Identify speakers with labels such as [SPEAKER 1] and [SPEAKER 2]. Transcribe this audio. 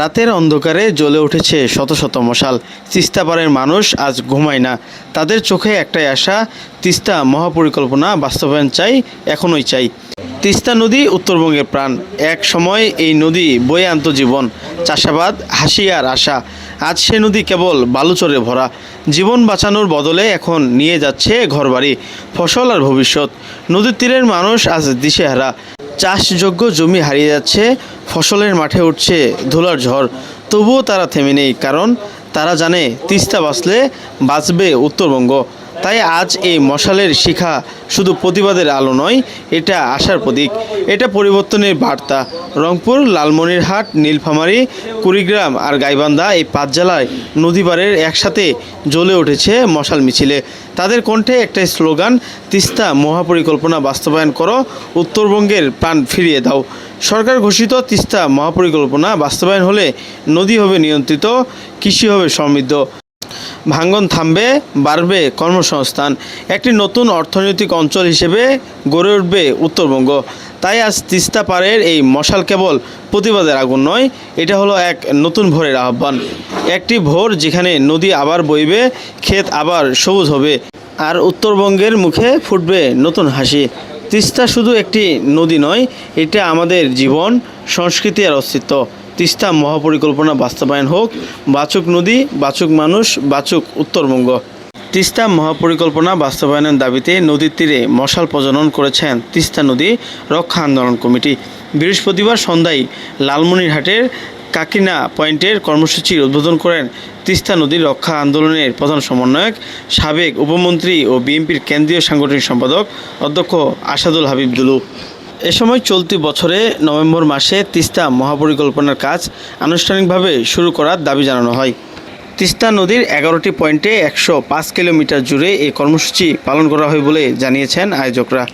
[SPEAKER 1] রাতের অন্ধকারে জ্বলে উঠেছে শত শত মশাল। তিস্তাপাড়ের মানুষ আজ ঘুমায় না। তাদের চোখে একটাই আশা, তিস্তা মহাপরিকল্পনা বাস্তবায়ন চাই, এখনই চাই। তিস্তা নদী উত্তরবঙ্গের প্রাণ। এক সময় এই নদী বয়ে আনত জীবন। চাষাবাদ হাসি আর আশা। আজ সে নদী কেবল বালুচরে ভরা। জীবন বাঁচানোর বদলে এখন নিয়ে যাচ্ছে ঘরবাড়ি, ফসল আর ভবিষ্যৎ। নদীর তীরের মানুষ আজ দিশেহারা। চাষযোগ্য জমি হারিয়ে যাচ্ছে, ফসলের মাঠে উঠছে ধুলার ঝড়। তবুও তারা থেমে নেই, কারণ তারা জানে তিস্তা বাঁচলে বাঁচবে উত্তরবঙ্গ। তাই আজ এই মশালের শিখা শুধু প্রতিবাদের আলো নয়, এটা আশার প্রতীক। এটা পরিবর্তনের বার্তা। রংপুর, লালমনিরহাট, নীলফামারী, কুড়িগ্রাম আর গাইবান্ধা এই পাঁচ জেলায় নদীবারের একসাথে জ্বলে উঠেছে মশাল মিছিলে। তাদের কণ্ঠে একটা স্লোগান, তিস্তা মহাপরিকল্পনা বাস্তবায়ন করো, উত্তরবঙ্গের প্রাণ ফিরিয়ে দাও। সরকার ঘোষিত তিস্তা মহাপরিকল্পনা বাস্তবায়ন হলে নদী হবে নিয়ন্ত্রিত, কৃষি হবে সমৃদ্ধ। ভাঙ্গন থামবে, বাড়বে কর্মসংস্থান। একটি নতুন অর্থনৈতিক অঞ্চল হিসেবে গড়ে উঠবে উত্তরবঙ্গ। তাই আজ তিস্তা পাড়ের এই মশাল কেবল প্রতিবাদের আগুন নয়, এটা হলো এক নতুন ভোরের আহ্বান। একটি ভোর যেখানে নদী আবার বইবে, ক্ষেত আবার সবুজ হবে, আর উত্তরবঙ্গের মুখে ফুটবে নতুন হাসি। তিস্তা শুধু একটি নদী নয়, এটা আমাদের জীবন, সংস্কৃতি আর অস্তিত্ব। তিস্তা মহাপরিকল্পনা বাস্তবায়ন হোক, বাচুক নদী, বাচুক মানুষ, বাচুক উত্তরবঙ্গ। তিস্তা মহাপরিকল্পনা বাস্তবায়নের দাবিতে নদীর তীরে মশাল প্রজনন করেছেন তিস্তা নদী রক্ষা আন্দোলন কমিটি। বৃহস্পতিবার সন্ধ্যায় লালমনিরহাটের কাকিনা পয়েন্টের কর্মসূচির উদ্বোধন করেন তিস্তা নদী রক্ষা আন্দোলনের প্রধান সমন্বয়ক, সাবেক উপমন্ত্রী ও বিএনপির কেন্দ্রীয় সাংগঠনিক সম্পাদক অধ্যক্ষ আসাদুল হাবিব দুলু। এ সময় চলতি বছরে নভেম্বর মাসে তিস্তা মহাপরিকল্পনার কাজ আনুষ্ঠানিকভাবে শুরু করার দাবি জানানো হয়। তিস্তা নদীর এগারোটি পয়েন্টে একশো পাঁচ কিলোমিটার জুড়ে এই কর্মসূচি পালন করা হয় বলে জানিয়েছেন আয়োজকরা।